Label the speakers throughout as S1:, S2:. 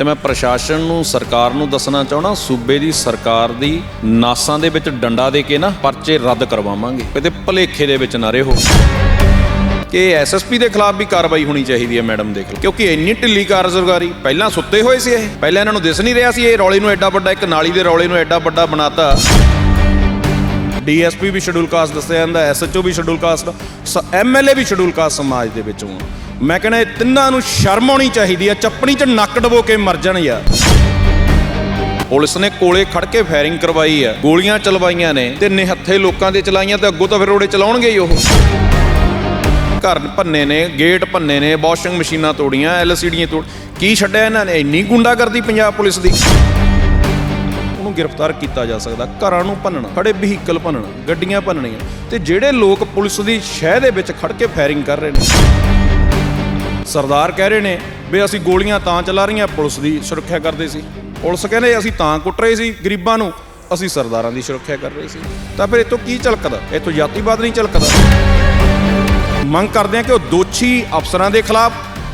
S1: ਤੇ ਮੈਂ ਪ੍ਰਸ਼ਾਸਨ ਨੂੰ, ਸਰਕਾਰ ਨੂੰ ਦੱਸਣਾ ਚਾਹਣਾ ਸੂਬੇ ਦੀ ਸਰਕਾਰ ਦੀ ਨਾਸਾਂ ਦੇ ਵਿੱਚ ਡੰਡਾ ਦੇ ਕੇ ਨਾ ਪਰਚੇ ਰੱਦ ਕਰਵਾਵਾਂਗੇ। ਕਿਤੇ ਭਲੇਖੇ ਦੇ ਵਿੱਚ ਨਾ ਰਹੋ। ਕਿ ਐਸਐਸਪੀ ਦੇ ਖਿਲਾਫ ਵੀ ਕਾਰਵਾਈ ਹੋਣੀ ਚਾਹੀਦੀ ਹੈ ਮੈਡਮ ਦੇਖ ਲਓ। ਕਿਉਂਕਿ ਇੰਨੀ ਢਿੱਲੀ ਕਾਰਜਕਾਰੀ ਪਹਿਲਾਂ ਸੁੱਤੇ ਹੋਏ ਸੀ ਇਹ। ਪਹਿਲਾਂ ਇਹਨਾਂ ਨੂੰ ਦਿਸ ਨਹੀਂ ਰਿਹਾ ਸੀ ਇਹ ਰੌਲੇ ਨੂੰ ਐਡਾ ਵੱਡਾ, ਇੱਕ ਨਾਲੀ ਦੇ ਰੌਲੇ ਨੂੰ ਐਡਾ ਵੱਡਾ ਬਣਾਤਾ। ਡੀਐਸਪੀ ਵੀ ਸ਼ਡਿਊਲ ਕਾਸਟ ਦੱਸਿਆ ਜਾਂਦਾ ਐਸਐਚਓ ਵੀ ਸ਼ਡਿਊਲ ਕਾਸਟ ਐਮਐਲਏ ਵੀ ਸ਼ਡਿਊਲ ਕਾਸਟ ਸਮਾਜ ਦੇ ਵਿੱਚੋਂ ਆ। ਮੈਂ ਕਹਿੰਦਾ ਇਹ ਤਿੰਨਾਂ ਨੂੰ ਸ਼ਰਮ ਆਉਣੀ ਚਾਹੀਦੀ ਆ, ਚੱਪਣੀ 'ਚ ਨੱਕ ਡਬੋ ਕੇ ਮਰ ਜਾਣ ਯਾਰ। ਪੁਲਿਸ ਨੇ ਕੋਲੇ ਖੜ ਕੇ ਫਾਇਰਿੰਗ ਕਰਵਾਈ ਆ, ਗੋਲੀਆਂ ਚਲਵਾਈਆਂ ਨੇ ਤੇ ਨਿਹੱਥੇ ਲੋਕਾਂ ਦੇ ਚਲਾਈਆਂ ਤੇ ਅੱਗੋਂ ਤਾਂ ਫਿਰ ਰੋੜੇ ਚਲਾਉਣਗੇ ਹੀ ਉਹ। ਘਰ ਭੰਨੇ ਨੇ, ਗੇਟ ਭੰਨੇ ਨੇ, ਵਾਸ਼ਿੰਗ ਮਸ਼ੀਨਾਂ ਤੋੜੀਆਂ, ਐਲਸੀਡੀਆਂ ਤੋੜ, ਕੀ ਛੱਡਿਆ ਇਹਨਾਂ ਨੇ? ਇੰਨੀ ਗੁੰਡਾਗਰਦੀ ਪੰਜਾਬ ਪੁਲਿਸ ਦੀ। ਉਹਨੂੰ ਗ੍ਰਿਫਤਾਰ ਕੀਤਾ ਜਾ ਸਕਦਾ, ਘਰਾਂ ਨੂੰ ਭੰਨਣਾ ਖੜੇ ਵਹੀਕਲ ਭੰਨਣਾ, ਗੱਡੀਆਂ ਭੰਨਣੀਆਂ ਤੇ ਜਿਹੜੇ ਲੋਕ ਪੁਲਿਸ ਦੀ ਸ਼ਹਿ ਦੇ ਵਿੱਚ ਖੜ ਕੇ ਫਾਇਰਿੰਗ ਕਰ ਰਹੇ ਨੇ। ਸਰਦਾਰ ਕਹਿ ਰਹੇ ਨੇ ਵੀ ਅਸੀਂ ਗੋਲੀਆਂ ਤਾਂ ਚਲਾ ਰਹੀਆਂ, ਪੁਲਿਸ ਦੀ ਸੁਰੱਖਿਆ ਕਰਦੇ ਸੀ। ਪੁਲਿਸ ਕਹਿੰਦੇ ਅਸੀਂ ਤਾਂ ਕੁੱਟ ਰਹੇ ਸੀ ਗਰੀਬਾਂ ਨੂੰ, ਅਸੀਂ ਸਰਦਾਰਾਂ ਦੀ ਸੁਰੱਖਿਆ ਕਰ ਰਹੇ ਸੀ। ਤਾਂ ਫਿਰ ਇਤੋਂ ਕੀ ਝਲਕਦਾ? ਇਤੋਂ ਜਾਤੀਵਾਦ ਨਹੀਂ ਝਲਕਦਾ। ਮੰਗ ਕਰਦੇ ਆ ਕਿ ਉਹ ਦੋਸ਼ੀ ਅਫਸਰਾਂ ਦੇ ਖਿਲਾਫ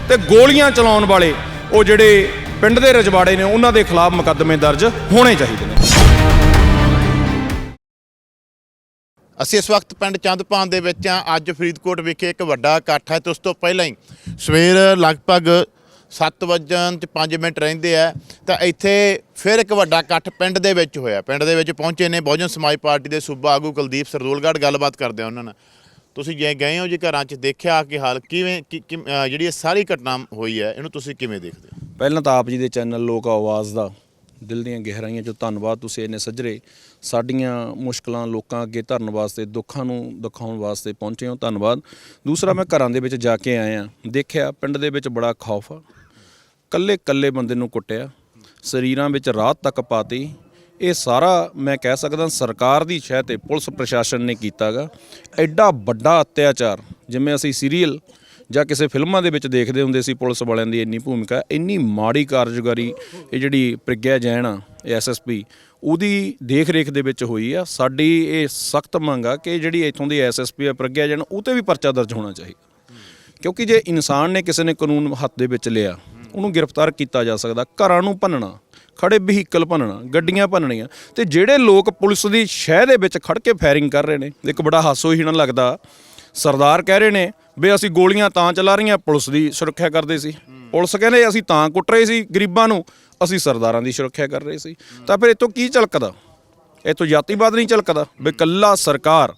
S1: ਤੇ ਗੋਲੀਆਂ ਚਲਾਉਣ ਵਾਲੇ, ਉਹ ਜਿਹੜੇ ਪਿੰਡ ਦੇ ਰਜਵਾੜੇ ਨੇ, ਉਹਨਾਂ ਦੇ ਖਿਲਾਫ ਮੁਕੱਦਮੇ ਦਰਜ ਹੋਣੇ ਚਾਹੀਦੇ ਨੇ।
S2: ਅਸੀਂ ਇਸ ਵਕਤ ਪਿੰਡ ਚੰਦਪਾਨ ਦੇ ਵਿੱਚ ਆ ਅੱਜ ਫਰੀਦਕੋਟ ਵਿਖੇ ਇੱਕ ਵੱਡਾ ਇਕੱਠ ਹੈ ਤੇ ਉਸ ਤੋਂ ਪਹਿਲਾਂ ਹੀ ਸਵੇਰ ਲਗਭਗ 7 ਵਜਣ ਤੇ 5 ਮਿੰਟ ਰਹਿੰਦੇ ਆ, ਤਾਂ ਇੱਥੇ ਫਿਰ ਇੱਕ ਵੱਡਾ ਇਕੱਠ ਪਿੰਡ ਦੇ ਵਿੱਚ ਹੋਇਆ। ਪਿੰਡ ਦੇ ਵਿੱਚ ਪਹੁੰਚੇ ਨੇ ਬਹੁਜਨ ਸਮਾਜ ਪਾਰਟੀ ਦੇ ਸੂਬਾ ਆਗੂ ਕੁਲਦੀਪ ਸਰਦੂਲਗੜ੍ਹ, ਗੱਲਬਾਤ ਕਰਦੇ ਆ ਉਹਨਾਂ ਨਾਲ। ਤੁਸੀਂ ਜੇ ਗਏ ਹੋ ਜੀ ਘਰਾਂ 'ਚ, ਦੇਖਿਆ ਕਿ ਹਾਲ, ਕਿਵੇਂ, ਕਿ- ਕਿ- ਜਿਹੜੀ ਇਹ ਸਾਰੀ ਘਟਨਾ ਹੋਈ ਹੈ, ਇਹਨੂੰ ਤੁਸੀਂ ਕਿਵੇਂ ਦੇਖਦੇ ਹੋ?
S1: ਪਹਿਲਾਂ ਤਾਂ ਆਪ ਜੀ ਦੇ ਚੈਨਲ ਲੋਕ ਆਵਾਜ਼ ਦਾ ਦਿਲ ਦੀਆਂ ਗਹਿਰਾਈਆਂ ਚੋਂ ਧੰਨਵਾਦ ਤੁਸੀਂ ਇੰਨੇ ਸੱਜਰੇ ਸਾਡੀਆਂ ਮੁਸ਼ਕਲਾਂ ਲੋਕਾਂ ਅੱਗੇ ਧਰਨ ਵਾਸਤੇ, ਦੁੱਖਾਂ ਨੂੰ ਦਿਖਾਉਣ ਵਾਸਤੇ ਪਹੁੰਚੇ ਹੋ। ਧੰਨਵਾਦ। ਦੂਸਰਾ, ਮੈਂ ਘਰਾਂ ਦੇ ਵਿੱਚ ਜਾ ਕੇ ਆਇਆ। ਦੇਖਿਆ, ਪਿੰਡ ਦੇ ਵਿੱਚ ਬੜਾ ਖੌਫ ਆ। ਕੱਲੇ ਕੱਲੇ ਬੰਦੇ ਨੂੰ ਕੁੱਟਿਆ। ਸਰੀਰਾਂ ਵਿੱਚ ਰਾਤ ਤੱਕ ਪਾਤੀ। ਇਹ ਸਾਰਾ ਮੈਂ ਕਹਿ ਸਕਦਾ ਸਰਕਾਰ ਦੀ ਸ਼ਹਿ ਤੇ ਪੁਲਿਸ ਪ੍ਰਸ਼ਾਸਨ ਨੇ ਕੀਤਾਗਾ। ਐਡਾ ਵੱਡਾ ਅਤਿਆਚਾਰ, ਜਿਵੇਂ ਅਸੀਂ ਸੀਰੀਅਲ ਜਾਂ ਕਿਸੇ ਫਿਲਮਾਂ ਦੇ ਵਿੱਚ ਦੇਖਦੇ ਹੁੰਦੇ ਸੀ ਪੁਲਿਸ ਵਾਲਿਆਂ ਦੀ ਇੰਨੀ ਭੂਮਿਕਾ, ਇੰਨੀ ਮਾੜੀ ਕਾਰਜਕਾਰੀ, ਇਹ ਜਿਹੜੀ ਪ੍ਰਗਿਆ ਜੈਨ ਆ ਐਸਐਸਪੀ ਉਹਦੀ ਦੇਖ ਰੇਖ ਦੇ ਵਿੱਚ ਹੋਈ ਆ। ਸਾਡੀ ਇਹ ਸਖਤ ਮੰਗ ਆ ਕਿ ਜਿਹੜੀ ਇੱਥੋਂ ਦੀ ਐਸਐਸਪੀ ਆ, ਪ੍ਰਗਿਆ ਜੈਨ ਉਹ ਤੇ ਵੀ ਪਰਚਾ ਦਰਜ ਹੋਣਾ ਚਾਹੀਦਾ। ਕਿਉਂਕਿ ਜੇ ਇਨਸਾਨ ਨੇ ਕਿਸੇ ਨੇ ਕਾਨੂੰਨ ਹੱਥ ਦੇ ਵਿੱਚ ਲਿਆ, ਉਹਨੂੰ ਗ੍ਰਿਫਤਾਰ ਕੀਤਾ ਜਾ ਸਕਦਾ, ਘਰਾਂ ਨੂੰ ਭੰਨਣਾ ਖੜੇ ਵਹੀਕਲ ਭੰਨਣਾ, ਗੱਡੀਆਂ ਭੰਨਣੀਆਂ, ਤੇ ਜਿਹੜੇ ਲੋਕ ਪੁਲਿਸ ਦੀ ਸ਼ਹਿ ਦੇ ਵਿੱਚ ਖੜ ਕੇ ਫਾਇਰਿੰਗ ਕਰ ਰਹੇ ਨੇ, ਇੱਕ ਬੜਾ ਹਾਸੋਹੀਣ ਲੱਗਦਾ ਸਰਦਾਰ ਕਹਿ ਰਹੇ ਨੇ ਵੀ ਅਸੀਂ ਗੋਲੀਆਂ ਤਾਂ ਚਲਾ ਰਹੀਆਂ, ਪੁਲਿਸ ਦੀ ਸੁਰੱਖਿਆ ਕਰਦੇ ਸੀ। ਪੁਲਿਸ ਕਹਿੰਦੇ ਅਸੀਂ ਤਾਂ ਕੁੱਟ ਰਹੇ ਸੀ ਗਰੀਬਾਂ ਨੂੰ, ਅਸੀਂ ਸਰਦਾਰਾਂ ਦੀ ਸੁਰੱਖਿਆ ਕਰ ਰਹੇ ਸੀ। ਤਾਂ ਫਿਰ ਇਤੋਂ ਕੀ ਝਲਕਦਾ? ਇਹ ਤੋਂ ਜਾਤੀਵਾਦ ਨਹੀਂ ਝਲਕਦਾ ਵੀ ਕੱਲਾ ਸਰਕਾਰ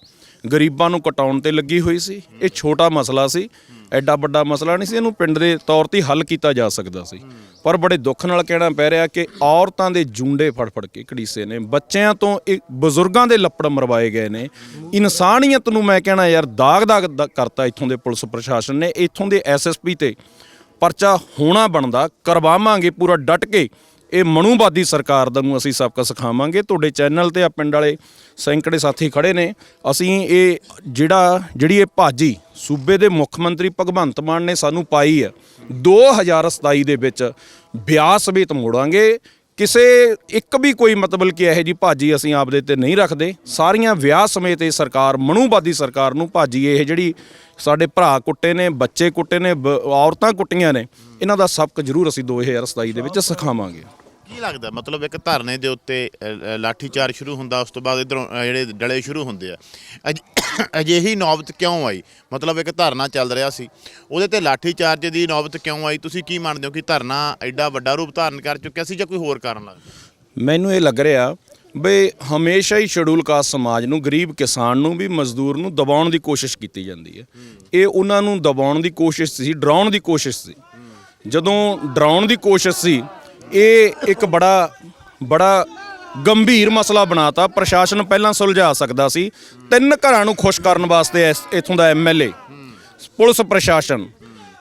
S1: ਗਰੀਬਾਂ ਨੂੰ ਕਟਾਉਣ ਤੇ ਲੱਗੀ ਹੋਈ ਸੀ। ਇਹ ਛੋਟਾ ਮਸਲਾ ਸੀ। ਐਡਾ ਵੱਡਾ ਮਸਲਾ ਨਹੀਂ ਸੀ। ਇਹਨੂੰ ਪਿੰਡ ਦੇ ਤੌਰ ਤੇ ਹੱਲ ਕੀਤਾ ਜਾ ਸਕਦਾ ਸੀ। ਪਰ ਬੜੇ ਦੁੱਖ ਨਾਲ ਕਹਿਣਾ ਪੈ ਰਿਹਾ ਕਿ ਔਰਤਾਂ ਦੇ ਜੂੰਡੇ ਫੜ ਫੜ ਕੇ ਘੜੀਸੇ ਨੇ। ਬੱਚਿਆਂ ਤੋਂ ਇਹ ਬਜ਼ੁਰਗਾਂ ਦੇ ਲੱਪੜ ਮਰਵਾਏ ਗਏ ਨੇ। ਇਨਸਾਨੀਅਤ ਨੂੰ ਮੈਂ ਕਹਿਣਾ ਯਾਰ, ਦਾਗ ਦਾਗ ਦ- ਕਰਤਾ ਇੱਥੋਂ ਦੇ ਪੁਲਿਸ ਪ੍ਰਸ਼ਾਸਨ ਨੇ। ਇੱਥੋਂ ਦੇ ਐਸਐਸਪੀ ਤੇ ਪਰਚਾ ਹੋਣਾ ਬਣਦਾ। ਕਰਵਾਵਾਂਗੇ, ਪੂਰਾ ਡਟ ਕੇ। ਇਹ ਮਨੂਵਾਦੀ ਸਰਕਾਰ ਦਾ ਨੂੰ ਅਸੀਂ ਸਬਕ ਸਿਖਾਵਾਂਗੇ। ਤੁਹਾਡੇ ਚੈਨਲ ਤੇ ਆ ਪਿੰਡ ਵਾਲੇ ਸੈਂਕੜੇ ਸਾਥੀ ਖੜੇ ਨੇ। ਅਸੀਂ ਇਹ ਜਿਹੜਾ, ਜਿਹੜੀ ਇਹ ਭਾਜੀ ਸੂਬੇ ਦੇ ਮੁੱਖ ਮੰਤਰੀ ਭਗਵੰਤ ਮਾਨ ਨੇ ਸਾਨੂੰ ਪਾਈ ਹੈ 2027 ਦੇ ਵਿੱਚ ਬਿਆਸ ਸਮੇਤ ਮੋੜਾਂਗੇ। ਕਿਸੇ ਇੱਕ ਵੀ ਕੋਈ ਮਤਲਬ ਕਿ ਇਹੋ ਜੀ ਭਾਜੀ ਅਸੀਂ ਆਪਦੇ ਤੇ ਨਹੀਂ ਰੱਖਦੇ। ਸਾਰੀਆਂ ਵਿਆਹ ਸਮੇਤ ਇਹ ਸਰਕਾਰ ਮਨੂਵਾਦੀ ਸਰਕਾਰ ਨੂੰ ਭਾਜੀ ਇਹ ਜਿਹੜੀ ਸਾਡੇ ਭਰਾ ਕੁੱਟੇ ਨੇ ਬੱਚੇ ਕੁੱਟੇ ਨੇ ਬ- ਔਰਤਾਂ ਕੁੱਟੀਆਂ ਨੇ ਇਹਨਾਂ ਦਾ ਸਬਕ ਜ਼ਰੂਰ ਅਸੀਂ 2027 ਦੇ ਵਿੱਚ ਸਿਖਾਵਾਂਗੇ।
S2: ਕੀ ਲੱਗਦਾ? ਮਤਲਬ ਇੱਕ ਧਰਨੇ ਦੇ ਉੱਤੇ ਅ, ਅ, ਲਾਠੀਚਾਰ ਸ਼ੁਰੂ ਹੁੰਦਾ ਉਸ ਤੋਂ ਬਾਅਦ ਇਧਰੋਂ ਜਿਹੜੇ ਡਲੇ ਸ਼ੁਰੂ ਹੁੰਦੇ ਆ। ਅਜ- ਅਜਿਹੀ ਨੌਬਤ ਕਿਉਂ ਆਈ? ਮਤਲਬ ਇੱਕ ਧਰਨਾ ਚੱਲ ਰਿਹਾ ਸੀ। ਉਹਦੇ ਤੇ ਲਾਠੀਚਾਰਜ ਦੀ ਨੌਬਤ ਕਿਉਂ ਆਈ? ਤੁਸੀਂ ਕੀ ਮੰਨਦੇ ਹੋ ਕਿ ਧਰਨਾ ਐਡਾ ਵੱਡਾ ਰੂਪ ਧਾਰਨ ਕਰ ਚੁੱਕਿਆ ਸੀ ਜਾਂ ਕੋਈ ਹੋਰ ਕਾਰਨ ਲੱਗਦਾ
S1: ਮੈਨੂੰ ਇਹ ਲੱਗ ਰਿਹਾ ਬਈ ਹਮੇਸ਼ਾ ਹੀ ਸ਼ਡਿਊਲ ਕਾਸਟ ਸਮਾਜ ਨੂੰ ਗਰੀਬ ਕਿਸਾਨ ਨੂੰ ਵੀ ਮਜ਼ਦੂਰ ਨੂੰ ਦਬਾਉਣ ਦੀ ਕੋਸ਼ਿਸ਼ ਕੀਤੀ ਜਾਂਦੀ ਹੈ। ਇਹ ਉਹਨਾਂ ਨੂੰ ਦਬਾਉਣ ਦੀ ਕੋਸ਼ਿਸ਼ ਸੀ ਡਰਾਉਣ ਦੀ ਕੋਸ਼ਿਸ਼ ਸੀ। ਜਦੋਂ ਡਰਾਉਣ ਦੀ ਕੋਸ਼ਿਸ਼ ਸੀ ਇਹ ਇੱਕ ਬੜਾ ਬੜਾ ਗੰਭੀਰ ਮਸਲਾ ਬਣਾਤਾ। ਪ੍ਰਸ਼ਾਸਨ ਪਹਿਲਾਂ ਸੁਲਝਾ ਸਕਦਾ ਸੀ। ਤਿੰਨ ਘਰਾਂ ਨੂੰ ਖੁਸ਼ ਕਰਨ ਵਾਸਤੇ ਇਸ- ਇੱਥੋਂ ਦਾ ਐਮਐਲਏ ਪੁਲਿਸ ਪ੍ਰਸ਼ਾਸਨ।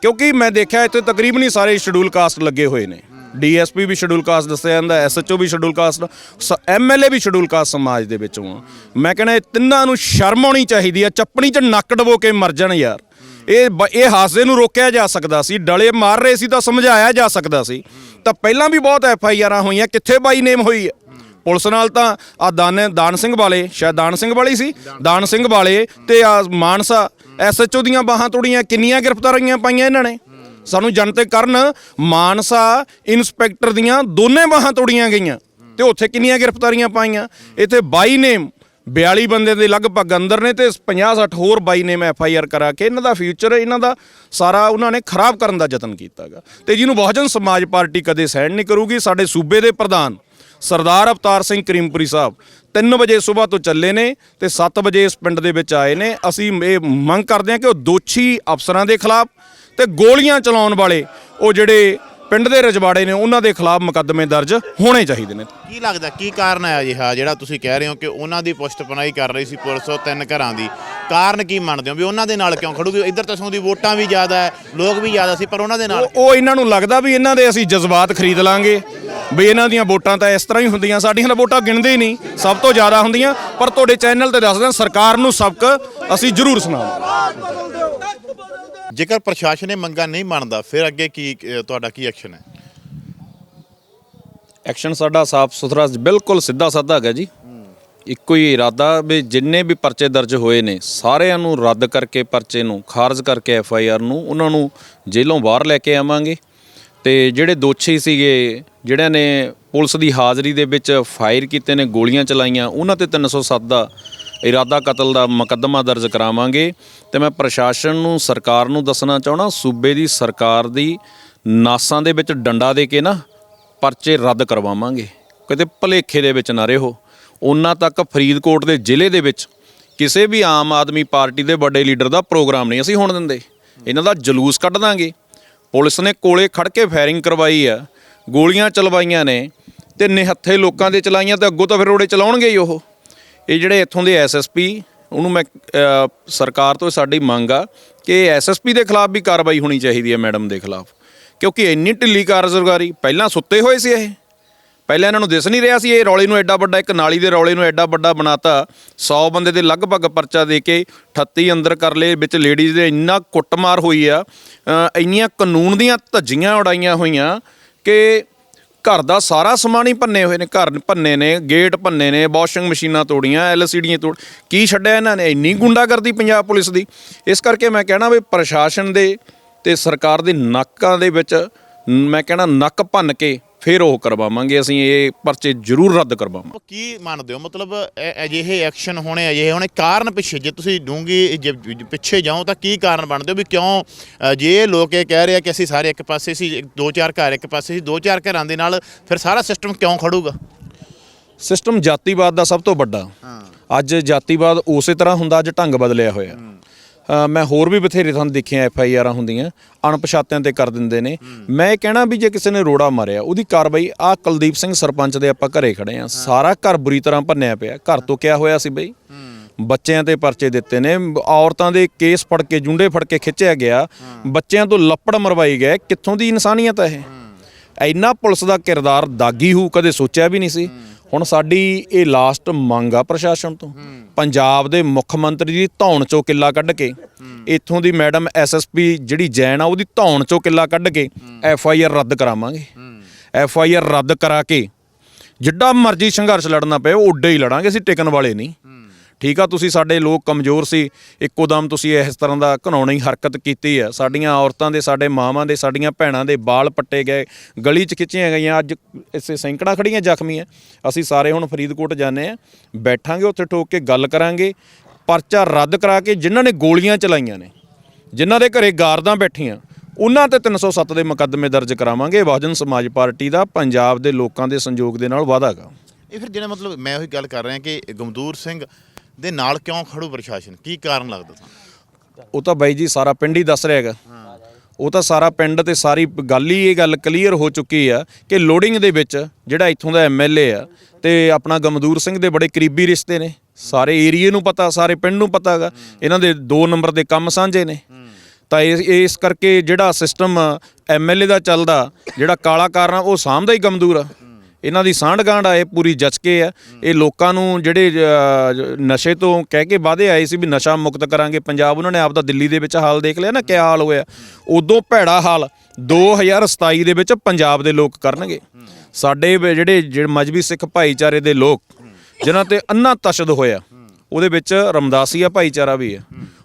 S1: ਕਿਉਂਕਿ ਮੈਂ ਦੇਖਿਆ ਇੱਥੇ ਤਕਰੀਬਨ ਹੀ ਸਾਰੇ ਸ਼ਡਿਊਲ ਕਾਸਟ ਲੱਗੇ ਹੋਏ ਨੇ। ਡੀਐਸਪੀ ਵੀ ਸ਼ਡਿਊਲ ਕਾਸਟ ਦੱਸਿਆ ਜਾਂਦਾ, ਐਸਐਚਓ ਵੀ ਸ਼ਡਿਊਲ ਕਾਸਟ ਐਮਐਲਏ ਵੀ ਸ਼ਡਿਊਲ ਕਾਸਟ ਸਮਾਜ ਦੇ ਵਿੱਚੋਂ ਆ ਮੈਂ ਕਹਿੰਦਾ ਇਹ ਤਿੰਨਾਂ ਨੂੰ ਸ਼ਰਮ ਆਉਣੀ ਚਾਹੀਦੀ ਆ, ਚੱਪਣੀ 'ਚ ਨੱਕ ਡਬੋ ਕੇ ਮਰ ਜਾਣ ਯਾਰ। ਇਹ ਬ- ਇਹ ਹਾਦਸੇ ਨੂੰ ਰੋਕਿਆ ਜਾ ਸਕਦਾ ਸੀ, ਡਲੇ ਮਾਰ ਰਹੇ ਸੀ ਤਾਂ ਸਮਝਾਇਆ ਜਾ ਸਕਦਾ ਸੀ। ਤਾਂ ਪਹਿਲਾਂ ਵੀ ਬਹੁਤ ਐਫ ਆਈ ਆਰਾਂ ਹੋਈਆਂ, ਕਿੱਥੇ ਬਾਈ ਨੇਮ ਹੋਈ ਹੈ? ਪੁਲਿਸ ਨਾਲ ਤਾਂ ਆ ਦਾਨ ਦਾਨ ਸਿੰਘ ਵਾਲੇ, ਸ਼ਾਇਦ ਦਾਨ ਸਿੰਘ ਵਾਲੀ ਸੀ? ਦਾਨ ਸਿੰਘ ਵਾਲੇ ਤੇ ਆ ਮਾਨਸਾ ਐਸਐਚਓ ਦੀਆਂ ਬਾਹਾਂ ਤੋੜੀਆਂ, ਕਿੰਨੀਆਂ ਗ੍ਰਿਫਤਾਰੀਆਂ ਪਾਈਆਂ ਇਹਨਾਂ ਨੇ? ਸਾਨੂੰ ਜਨਤਕ ਕਰਨ ਮਾਨਸਾ ਇਨਸਪੈਕਟਰ ਦੀਆਂ ਦੋਨੇ ਬਾਹਾਂ ਤੋੜੀਆਂ ਗਈਆਂ ਤੇ ਉੱਥੇ ਕਿੰਨੀਆਂ ਗ੍ਰਿਫਤਾਰੀਆਂ ਪਾਈਆਂ? ਇੱਥੇ 22 ਨੇਮ 42 ਬੰਦੇ ਦੇ ਲਗਭਗ ਅੰਦਰ ਨੇ ਤੇ 50 60 ਹੋਰ ਬਾਈ ਨੇ ਮੈਂ ਐਫ ਆਈ ਆਰ ਕਰਾ ਕੇ ਇਹਨਾਂ ਦਾ ਫਿਊਚਰ, ਇਹਨਾਂ ਦਾ ਸਾਰਾ ਉਹਨਾਂ ਨੇ ਖਰਾਬ ਕਰਨ ਦਾ ਯਤਨ ਕੀਤਾਗਾ ਤੇ ਜਿਹਨੂੰ ਬਹੁਜਨ ਸਮਾਜ ਪਾਰਟੀ ਕਦੇ ਸਹਿਣ ਨਹੀਂ ਕਰੂਗੀ, ਸਾਡੇ ਸੂਬੇ ਦੇ ਪ੍ਰਧਾਨ ਸਰਦਾਰ ਅਵਤਾਰ ਸਿੰਘ ਕਰੀਮਪੁਰੀ ਸਾਹਿਬ 3 ਵਜੇ ਸਵੇਰ ਤੋਂ ਚੱਲੇ ਨੇ ਤੇ 7 ਵਜੇ ਇਸ ਪਿੰਡ ਦੇ ਵਿੱਚ ਆਏ ਨੇ। ਅਸੀਂ ਇਹ ਮੰਗ ਕਰਦੇ ਹਾਂ ਕਿ ਉਹ ਦੋਸ਼ੀ ਅਫਸਰਾਂ ਦੇ ਖਿਲਾਫ ਤੇ ਗੋਲੀਆਂ ਚਲਾਉਣ ਵਾਲੇ ਉਹ ਜਿਹੜੇ ਪਿੰਡ ਦੇ ਰਜਵਾੜੇ ਨੇ ਉਹਨਾਂ ਦੇ ਖਿਲਾਫ ਮੁਕੱਦਮੇ ਦਰਜ ਹੋਣੇ ਚਾਹੀਦੇ ਨੇ।
S2: ਕੀ ਲੱਗਦਾ ਕੀ ਕਾਰਨ ਹੈ ਅਜਿਹਾ ਜਿਹੜਾ ਤੁਸੀਂ ਕਹਿ ਰਹੇ ਹੋ ਕਿ ਉਹਨਾਂ ਦੀ ਪੁਸ਼ਤ ਪਨਾਈ ਕਰ ਰਹੀ ਸੀ ਪੁਲਿਸ ਉਹ ਤਿੰਨ ਘਰਾਂ ਦੀ? ਕਾਰਨ ਕੀ ਮੰਨਦੇ ਹੋ ਵੀ ਉਹਨਾਂ ਦੇ ਨਾਲ ਕਿਉਂ ਖੜੂਗੀ? ਇੱਧਰ ਤਾਂ ਸੌਂ ਦੀ ਵੋਟਾਂ ਵੀ ਜ਼ਿਆਦਾ ਹੈ ਲੋਕ ਵੀ ਜ਼ਿਆਦਾ ਸੀ ਪਰ ਉਹਨਾਂ ਦੇ ਨਾਲ
S1: ਉਹ ਇਹਨਾਂ ਨੂੰ ਲੱਗਦਾ ਵੀ ਇਹਨਾਂ ਦੇ ਅਸੀਂ ਜਜ਼ਬਾਤ ਖਰੀਦ ਲਾਂਗੇ ਵੀ ਇਹਨਾਂ ਦੀਆਂ ਵੋਟਾਂ ਤਾਂ ਇਸ ਤਰ੍ਹਾਂ ਹੀ ਹੁੰਦੀਆਂ ਸਾਡੀਆਂ ਤਾਂ ਵੋਟਾਂ ਗਿਣਦੇ ਹੀ ਨਹੀਂ ਸਭ ਤੋਂ ਜ਼ਿਆਦਾ ਹੁੰਦੀਆਂ ਪਰ ਤੁਹਾਡੇ ਚੈਨਲ ਤੇ ਦੱਸਦੇ ਸਰਕਾਰ ਨੂੰ ਸਬਕ ਅਸੀਂ ਜ਼ਰੂਰ ਸੁਣਾਵਾਂਗੇ।
S2: ਜੇਕਰ ਪ੍ਰਸ਼ਾਸਨ ਇਹ ਮੰਗਾਂ ਨਹੀਂ ਮੰਨਦਾ ਫਿਰ ਅੱਗੇ ਕੀ ਤੁਹਾਡਾ ਕੀ ਐਕਸ਼ਨ ਹੈ?
S1: ਐਕਸ਼ਨ ਸਾਡਾ ਸਾਫ਼ ਸੁਥਰਾ ਬਿਲਕੁਲ ਸਿੱਧਾ ਸਾਦਾ ਹੈਗਾ ਜੀ। ਇੱਕੋ ਹੀ ਇਰਾਦਾ ਵੀ ਜਿੰਨੇ ਵੀ ਪਰਚੇ ਦਰਜ ਹੋਏ ਨੇ ਸਾਰਿਆਂ ਨੂੰ ਰੱਦ ਕਰਕੇ ਪਰਚੇ ਨੂੰ ਖਾਰਜ ਕਰਕੇ ਐਫ ਆਈ ਆਰ ਨੂੰ ਉਹਨਾਂ ਨੂੰ ਜੇਲੋਂ ਬਾਹਰ ਲੈ ਕੇ ਆਵਾਂਗੇ। ਤੇ ਜਿਹੜੇ ਦੋਸ਼ੀ ਸੀਗੇ ਜਿਹੜਿਆਂ ਨੇ ਪੁਲਿਸ ਦੀ ਹਾਜ਼ਰੀ ਦੇ ਵਿੱਚ ਫਾਇਰ ਕੀਤੇ ਨੇ ਗੋਲੀਆਂ ਚਲਾਈਆਂ ਉਹਨਾਂ ਤੇ 307 ਦਾ ਇਰਾਦਾ ਕਤਲ ਦਾ ਮੁਕੱਦਮਾ ਦਰਜ ਕਰਾਵਾਂਗੇ ਤੇ ਮੈਂ ਪ੍ਰਸ਼ਾਸਨ ਨੂੰ, ਸਰਕਾਰ ਨੂੰ ਦੱਸਣਾ ਚਾਹਣਾ ਸੂਬੇ ਦੀ ਸਰਕਾਰ ਦੀ ਨਾਸਾਂ ਦੇ ਵਿੱਚ ਡੰਡਾ ਦੇ ਕੇ ਨਾ ਪਰਚੇ ਰੱਦ ਕਰਵਾਵਾਂਗੇ। ਕਿਤੇ ਭਲੇਖੇ ਦੇ ਵਿੱਚ ਨਾ ਰਹੋ। ਉਹਨਾਂ ਤੱਕ ਫਰੀਦਕੋਟ ਦੇ ਜ਼ਿਲ੍ਹੇ ਦੇ ਵਿੱਚ ਕਿਸੇ ਵੀ ਆਮ ਆਦਮੀ ਪਾਰਟੀ ਦੇ ਵੱਡੇ ਲੀਡਰ ਦਾ ਪ੍ਰੋਗਰਾਮ ਨਹੀਂ ਅਸੀਂ ਹੋਣ ਦਿੰਦੇ। ਇਹਨਾਂ ਦਾ ਜਲੂਸ ਕੱਢ ਦਾਂਗੇ। ਪੁਲਿਸ ਨੇ ਕੋਲੇ ਖੜ ਕੇ ਫਾਇਰਿੰਗ ਕਰਵਾਈ ਆ। ਗੋਲੀਆਂ ਚਲਵਾਈਆਂ ਨੇ ਤੇ ਨਿਹੱਥੇ ਲੋਕਾਂ ਦੇ ਚਲਾਈਆਂ ਤੇ ਅੱਗੋਂ ਤਾਂ ਫਿਰ ਰੋੜੇ ਚਲਾਉਣਗੇ ਹੀ ਉਹ। ਇਹ ਜਿਹੜੇ ਇੱਥੋਂ ਦੇ ਐਸਐਸਪੀ ਉਹਨੂੰ ਮੈਂ ਸਰਕਾਰ ਤੋਂ ਸਾਡੀ ਮੰਗ ਆ ਕਿ ਐਸਐਸਪੀ ਦੇ ਖਿਲਾਫ ਵੀ ਕਾਰਵਾਈ ਹੋਣੀ ਚਾਹੀਦੀ ਹੈ ਮੈਡਮ ਦੇ ਖਿਲਾਫ। ਕਿਉਂਕਿ ਇੰਨੀ ਢਿੱਲੀ ਕਾਰਜਗਾਰੀ ਪਹਿਲਾਂ ਸੁੱਤੇ ਹੋਏ ਸੀ ਇਹ। ਪਹਿਲਾਂ ਇਹਨਾਂ ਨੂੰ ਦਿਸ ਨਹੀਂ ਰਿਹਾ ਸੀ, ਇਹ ਰੌਲੇ ਨੂੰ ਐਡਾ ਵੱਡਾ, ਇੱਕ ਨਾਲੀ ਦੇ ਰੌਲੇ ਨੂੰ ਐਡਾ ਵੱਡਾ ਬਣਾਤਾ। 100 ਬੰਦੇ ਦੇ ਲਗਭਗ ਪਰਚਾ ਦੇ ਕੇ 38 ਅੰਦਰ ਕਰ ਲਏ, ਵਿੱਚ ਲੇਡੀਜ਼ ਦੇ ਇੰਨਾ ਕੁੱਟਮਾਰ ਹੋਈ ਆ। ਇੰਨੀਆਂ ਕਾਨੂੰਨ ਦੀਆਂ ਧੱਜੀਆਂ ਉਡਾਈਆਂ ਹੋਈਆਂ ਕਿ ਘਰ ਦਾ ਸਾਰਾ ਸਮਾਨ ਹੀ ਭੰਨੇ ਹੋਏ ਨੇ, ਘਰ ਭੰਨੇ ਨੇ, ਗੇਟ ਭੰਨੇ ਨੇ, ਵਾਸ਼ਿੰਗ ਮਸ਼ੀਨਾਂ ਤੋੜੀਆਂ, ਐਲਸੀਡੀਆਂ ਤੋੜ, ਕੀ ਛੱਡਿਆ ਇਹਨਾਂ ਨੇ? ਇੰਨੀ ਗੁੰਡਾਗਰਦੀ ਪੰਜਾਬ ਪੁਲਿਸ ਦੀ। ਇਸ ਕਰਕੇ ਮੈਂ ਕਹਿਣਾ ਵੀ ਪ੍ਰਸ਼ਾਸਨ ਦੇ ਤੇ ਸਰਕਾਰ ਦੇ ਨੱਕਾਂ ਦੇ ਵਿੱਚ, ਮੈਂ ਕਹਿਣਾ ਨੱਕ ਭੰਨ ਕੇ ਫਿਰ ਉਹ ਕਰਵਾਵਾਂਗੇ ਅਸੀਂ ਇਹ ਪਰਚੇ ਜ਼ਰੂਰ ਰੱਦ ਕਰਵਾਵਾਂਗੇ।
S2: ਕੀ ਮੰਨਦੇ ਹੋ? ਮਤਲਬ ਇਹ ਅਜਿਹੇ ਐਕਸ਼ਨ ਹੋਣੇ ਅਜਿਹੇ ਹੋਣੇ ਕਾਰਨ ਪਿੱਛੇ ਜੇ ਤੁਸੀਂ ਡੂੰਗੀ ਪਿੱਛੇ ਜਾਓ ਤਾਂ ਕੀ ਕਾਰਨ ਬਣਦੇ ਹੋ? ਵੀ ਕਿਉਂ ਜੇ ਲੋਕ ਇਹ ਕਹਿ ਰਹੇ ਆ ਕਿ ਅਸੀਂ ਸਾਰੇ ਇੱਕ ਪਾਸੇ ਸੀ ਦੋ ਚਾਰ ਘਰ ਇੱਕ ਪਾਸੇ ਸੀ ਦੋ ਚਾਰ ਘਰਾਂ ਦੇ ਨਾਲ ਫਿਰ ਸਾਰਾ ਸਿਸਟਮ ਕਿਉਂ ਖੜੂਗਾ?
S1: ਸਿਸਟਮ ਜਾਤੀਵਾਦ ਦਾ ਸਭ ਤੋਂ ਵੱਡਾ। ਅੱਜ ਜਾਤੀਵਾਦ ਉਸੇ ਤਰ੍ਹਾਂ ਹੁੰਦਾ ਅੱਜ ਢੰਗ ਬਦਲਿਆ ਹੋਇਆ। ਮੈਂ ਹੋਰ ਵੀ ਬਥੇਰੇ ਤੁਹਾਨੂੰ ਦੇਖਿਆ ਐਫ ਆਈ ਆਰਾਂ ਹੁੰਦੀਆਂ ਅਣਪਛਾਤਿਆਂ ਤੇ ਕਰ ਦਿੰਦੇ ਨੇ। ਮੈਂ ਇਹ ਕਹਿਣਾ ਵੀ ਜੇ ਕਿਸੇ ਨੇ ਰੋੜਾ ਮਾਰਿਆ ਉਹਦੀ ਕਾਰਵਾਈ ਆ ਕੁਲਦੀਪ ਸਿੰਘ ਸਰਪੰਚ ਦੇ ਆਪਾਂ ਘਰੇ ਖੜੇ ਆ। ਸਾਰਾ ਘਰ ਬੁਰੀ ਤਰ੍ਹਾਂ ਭੰਨਿਆ ਪਿਆ। ਘਰ ਤੋਂ ਕਿਆ ਹੋਇਆ ਸੀ ਬਈ? ਬੱਚਿਆਂ ਤੇ ਪਰਚੇ ਦਿੱਤੇ ਨੇ। ਔਰਤਾਂ ਦੇ ਕੇਸ ਫੜ ਕੇ ਜੁੰਡੇ ਫੜ ਕੇ ਖਿੱਚਿਆ ਗਿਆ। ਬੱਚਿਆਂ ਤੋਂ ਲੱਪੜ ਮਰਵਾਈ ਗਏ। ਕਿੱਥੋਂ ਦੀ ਇਨਸਾਨੀਅਤ ਹੈ ਇਹ? ਇੰਨਾ ਪੁਲਿਸ ਦਾ ਕਿਰਦਾਰ ਦਾਗੀ ਹੂ ਕਦੇ ਸੋਚਿਆ ਵੀ ਨਹੀਂ ਸੀ। ਹੁਣ ਸਾਡੀ ਇਹ ਲਾਸਟ ਮੰਗ ਆ ਪ੍ਰਸ਼ਾਸਨ ਤੋਂ। ਪੰਜਾਬ ਦੇ ਮੁੱਖ ਮੰਤਰੀ ਦੀ ਧੌਣ ਚੋਂ ਕਿੱਲਾ ਕੱਢ ਕੇ ਇੱਥੋਂ ਦੀ ਮੈਡਮ ਐਸਐਸਪੀ ਜਿਹੜੀ ਜੈਨ ਆ ਉਹਦੀ ਧੌਣ ਚੋਂ ਕਿੱਲਾ ਕੱਢ ਕੇ ਐਫ ਆਈ ਆਰ ਰੱਦ ਕਰਾਵਾਂਗੇ। ਐਫ ਆਈ ਆਰ ਰੱਦ ਕਰਾ ਕੇ ਜਿੱਡਾ ਮਰਜ਼ੀ ਸੰਘਰਸ਼ ਲੜਨਾ ਪਏ ਉੱਡੇ ਹੀ ਲੜਾਂਗੇ ਅਸੀਂ ਟਿਕਣ ਵਾਲੇ ਨਹੀਂ। ਠੀਕ ਆ, ਤੁਸੀਂ ਸਾਡੇ ਲੋਕ ਕਮਜ਼ੋਰ ਸੀ, ਇੱਕੋ ਦਮ ਤੁਸੀਂ ਇਸ ਤਰ੍ਹਾਂ ਦਾ ਘਨਾਉਣੀ ਹਰਕਤ ਕੀਤੀ ਹੈ ਸਾਡੀਆਂ ਔਰਤਾਂ ਦੇ, ਸਾਡੇ ਮਾਵਾਂ ਦੇ, ਸਾਡੀਆਂ ਭੈਣਾਂ ਦੇ ਬਾਲ ਪੱਟੇ ਗਏ, ਗਲੀ 'ਚ ਖਿੱਚੀਆਂ ਗਈਆਂ, ਅੱਜ ਇਸੇ ਸੈਂਕੜਾ ਖੜੀਆਂ ਜ਼ਖਮੀ ਹੈ ਅਸੀਂ ਸਾਰੇ ਹੁਣ ਫਰੀਦਕੋਟ ਜਾਂਦੇ ਆ, ਬੈਠਾਂਗੇ ਉੱਥੇ ਠੋਕ ਕੇ ਗੱਲ ਕਰਾਂਗੇ, ਪਰਚਾ ਰੱਦ ਕਰਾ ਕੇ ਜਿਨ੍ਹਾਂ ਨੇ ਗੋਲੀਆਂ ਚਲਾਈਆਂ ਨੇ, ਜਿਨ੍ਹਾਂ ਦੇ ਘਰੇ ਗਾਰਦਾਂ ਬੈਠੀਆਂ, ਉਹਨਾਂ ਤੇ 307 ਦੇ ਮੁਕੱਦਮੇ ਦਰਜ ਕਰਾਵਾਂਗੇ। ਬਹੁਜਨ ਸਮਾਜ ਪਾਰਟੀ ਦਾ, ਪੰਜਾਬ ਦੇ ਲੋਕਾਂ ਦੇ ਸੰਯੋਗ ਦੇ ਨਾਲ ਵਾਅਦਾ ਹੈਗਾ
S2: ਇਹ ਫਿਰ ਜਿਹੜਾ ਮਤਲਬ ਮੈਂ ਉਹੀ ਗੱਲ ਕਰ ਰਿਹਾ ਕਿ ਗਮਦੂਰ ਸਿੰਘ ਦੇ ਨਾਲ ਕਿਉਂ ਖੜੂ ਪ੍ਰਸ਼ਾਸਨ? ਕੀ ਕਾਰਨ ਲੱਗਦਾ ਤੁਹਾਨੂੰ?
S1: ਉਹ ਤਾਂ ਬਾਈ ਜੀ, ਸਾਰਾ ਪਿੰਡ ਹੀ ਦੱਸ ਰਿਹਾ ਹੈਗਾ। ਉਹ ਤਾਂ ਸਾਰਾ ਪਿੰਡ ਤੇ ਸਾਰੀ ਗੱਲ ਹੀ ਇਹ ਗੱਲ ਕਲੀਅਰ ਹੋ ਚੁੱਕੀ ਆ ਕਿ ਲੋਡਿੰਗ ਦੇ ਵਿੱਚ ਜਿਹੜਾ ਇੱਥੋਂ ਦਾ ਐਮਐਲਏ ਆ ਤੇ ਆਪਣਾ ਗਮਦੂਰ ਸਿੰਘ ਦੇ ਬੜੇ ਕਰੀਬੀ ਰਿਸ਼ਤੇ ਨੇ। ਸਾਰੇ ਏਰੀਏ ਨੂੰ ਪਤਾ, ਸਾਰੇ ਪਿੰਡ ਨੂੰ ਪਤਾ ਹੈਗਾ। ਇਹਨਾਂ ਦੇ 2 ਨੰਬਰ ਦੇ ਕੰਮ ਸਾਂਝੇ ਨੇ। ਤਾਂ ਇਸ ਕਰਕੇ ਜਿਹੜਾ ਸਿਸਟਮ ਐਮਐਲਏ ਦਾ ਚੱਲਦਾ, ਜਿਹੜਾ ਕਾਲਾ ਕਾਰਨ ਆ, ਉਹ ਸਾਂਭਦਾ ਹੀ ਗਮਦੂਰ ਆ। ਇਹਨਾਂ ਦੀ ਸਾਂਢ ਗਾਂਢ ਆਏ ਇਹ ਪੂਰੀ ਜਚਕੇ ਆ। ਇਹ ਲੋਕਾਂ ਨੂੰ ਜਿਹੜੇ ਨਸ਼ੇ ਤੋਂ ਕਹਿ ਕੇ ਵਾਅਦੇ ਆਏ ਸੀ ਵੀ ਨਸ਼ਾ ਮੁਕਤ ਕਰਾਂਗੇ, ਪੰਜਾਬ ਉਹਨਾਂ ਨੇ ਆਪ ਦਾ ਦਿੱਲੀ ਦੇ ਵਿੱਚ ਹਾਲ ਦੇਖ ਲਿਆ ਨਾ, ਕਿਆ ਹਾਲ ਹੋਇਆ। ਉਦੋਂ ਭੈੜਾ ਹਾਲ 2027 ਦੇ ਵਿੱਚ ਪੰਜਾਬ ਦੇ ਲੋਕ ਕਰਨਗੇ। ਸਾਡੇ ਜਿਹੜੇ ਜਿਹੜੇ ਮਜਬੀ ਸਿੱਖ ਭਾਈਚਾਰੇ ਦੇ ਲੋਕ, ਜਿਨ੍ਹਾਂ ਤੇ ਅੰਨਾ ਤਸ਼ਦ ਹੋਇਆ, ਉਹਦੇ ਵਿੱਚ ਰਮਦਾਸੀਆ ਭਾਈਚਾਰਾ ਵੀ ਹੈ।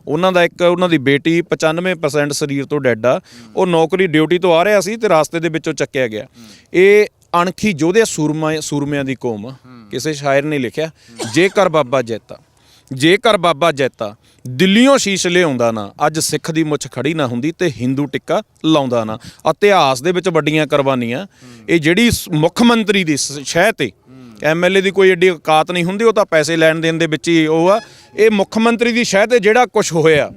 S1: ਉਹਨਾਂ ਦਾ ਇੱਕ, ਉਹਨਾਂ ਦੀ ਬੇਟੀ 95% ਸਰੀਰ ਤੋਂ ਡੈੱਡ ਆ। ਉਹ ਨੌਕਰੀ ਡਿਊਟੀ ਤੋਂ ਆ ਰਿਹਾ ਸੀ ਤੇ ਰਾਸਤੇ ਦੇ ਵਿੱਚੋਂ ਚੱਕਿਆ ਗਿਆ। ਇਹ ਅਣਖੀ ਯੋਧੇ ਸੂਰਮਾ, ਸੂਰਮਿਆਂ ਦੀ ਕੌਮ, ਕਿਸੇ ਸ਼ਾਇਰ ਨੇ ਲਿਖਿਆ, ਜੇਕਰ ਬਾਬਾ ਜੈਤਾ, ਜੇਕਰ ਬਾਬਾ ਜੈਤਾ ਦਿੱਲੀੋਂ ਸ਼ੀਸ਼ ਲਿਆਉਂਦਾ ਨਾ, ਅੱਜ ਸਿੱਖ ਦੀ ਮੁੱਛ ਖੜੀ ਨਾ ਹੁੰਦੀ ਤੇ ਹਿੰਦੂ ਟਿੱਕਾ ਲਾਉਂਦਾ ਨਾ। ਇਤਿਹਾਸ ਦੇ ਵਿੱਚ ਵੱਡੀਆਂ ਕੁਰਬਾਨੀਆਂ, ਇਹ ਜਿਹੜੀ ਸ- ਮੁੱਖ ਮੰਤਰੀ ਦੀ ਸ- ਸ਼ਹਿ ਤੇ ਐਮਐਲਏ ਦੀ ਕੋਈ ਏਡੀ ਔਕਾਤ ਨਹੀਂ ਹੁੰਦੀ, ਉਹ ਤਾਂ ਪੈਸੇ ਲੈਣ ਦੇਣ ਦੇ ਵਿੱਚ ਹੀ ਉਹ ਆ। ਇਹ ਮੁੱਖ ਮੰਤਰੀ ਦੀ ਸ਼ਹਿ ਤੇ ਜਿਹੜਾ ਕੁਝ ਹੋਇਆ,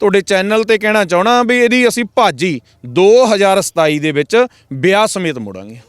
S1: ਤੁਹਾਡੇ ਚੈਨਲ ਤੇ ਕਹਿਣਾ ਚਾਹਣਾ ਵੀ ਇਹਦੀ ਅਸੀਂ ਭਾਜੀ 2027 ਦੇ ਵਿੱਚ ਵਿਆਹ ਸਮੇਤ ਮੋੜਾਂਗੇ।